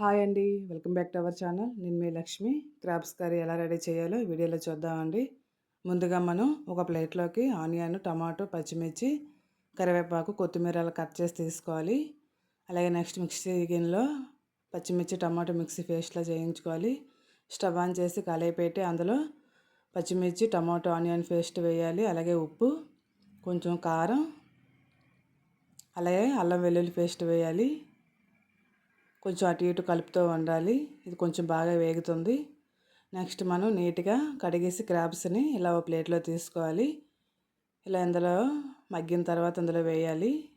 Hi అండి. Welcome back to our channel. నేను మీ లక్ష్మి. క్రాబ్స్ కర్రీ ఎలా రెడీ చేయాలో వీడియోలో చూద్దామండి. ముందుగా మనం ఒక ప్లేట్లోకి ఆనియన్ టమాటో పచ్చిమిర్చి కరివేపాకు కొత్తిమీర అలా కట్ చేసి తీసుకోవాలి. అలాగే నెక్స్ట్ మిక్సీ గిన్నెలో పచ్చిమిర్చి టమాటో మిక్సీ పేస్ట్లో చేయించుకోవాలి. స్టవ్ ఆన్ చేసి కలయి పెట్టి అందులో పచ్చిమిర్చి టమాటో ఆనియన్ పేస్ట్ వేయాలి. అలాగే ఉప్పు కొంచెం కారం అలాగే అల్లం వెల్లుల్లి పేస్ట్ వేయాలి. కొంచెం అటు ఇటు కలుపుతూ ఉండాలి. ఇది కొంచెం బాగా వేగుతుంది. నెక్స్ట్ మనం నీట్గా కడిగేసి క్రాబ్స్ని ఇలా ఒక ప్లేట్లో తీసుకోవాలి. ఇలా ఇందులో మగ్గిన తర్వాత ఇందులో వేయాలి.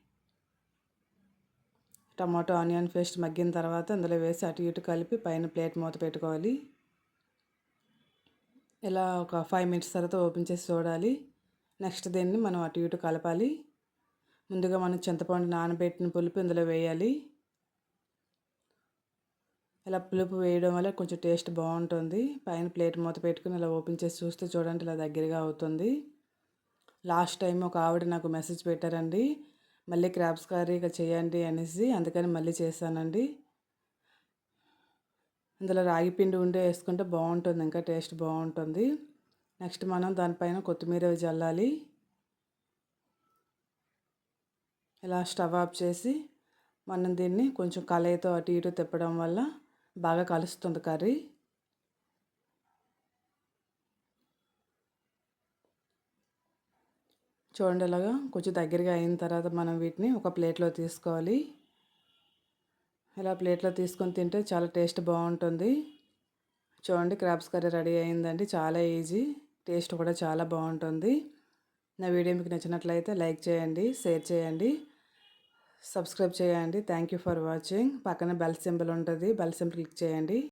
టమాటో ఆనియన్ పేస్ట్ మగ్గిన తర్వాత ఇందులో వేసి అటు ఇటు కలిపి పైన ప్లేట్ మూత పెట్టుకోవాలి. ఇలా ఒక ఫైవ్ మినిట్స్ తర్వాత ఓపెన్ చేసి చూడాలి. నెక్స్ట్ దీన్ని మనం అటు ఇటు కలపాలి. ముందుగా మనం చింతపండు నానబెట్టిన పులుపు ఇందులో వేయాలి. ఇలా పులుపు వేయడం వల్ల కొంచెం టేస్ట్ బాగుంటుంది. పైన ప్లేట్ మూత పెట్టుకుని ఇలా ఓపెన్ చేసి చూస్తే చూడండి ఇలా దగ్గరగా అవుతుంది. లాస్ట్ టైం ఒక ఆవిడ నాకు మెసేజ్ పెట్టారండి మళ్ళీ క్రాబ్స్ కర్రీ ఇక చేయండి అనేసి అందుకని మళ్ళీ చేశానండి. ఇందులో రాగి పిండి ఉండే వేసుకుంటే బాగుంటుంది ఇంకా టేస్ట్ బాగుంటుంది. నెక్స్ట్ మనం దానిపైన కొత్తిమీర చల్లాలి ఇలా స్టవ్ ఆఫ్ చేసి మనం దీన్ని కొంచెం కలయితో అటు ఇటు తిప్పడం వల్ల బాగా కలుస్తుంది కర్రీ. చూడండి ఇలాగా కొంచెం దగ్గరగా అయిన తర్వాత మనం వీటిని ఒక ప్లేట్లో తీసుకోవాలి. ఇలా ప్లేట్లో తీసుకొని తింటే చాలా టేస్ట్ బాగుంటుంది. చూడండి క్రాబ్స్ కర్రీ రెడీ అయిందండి చాలా ఈజీ టేస్ట్ కూడా చాలా బాగుంటుంది. నా వీడియో మీకు నచ్చినట్లయితే లైక్ చేయండి షేర్ చేయండి. సబ్స్క్రైబ్ చేయండి. థ్యాంక్ యూ ఫర్ వాచింగ్ పక్కన బెల్ సింబల్ ఉంటుంది. బెల్ సింబల్ క్లిక్ చేయండి.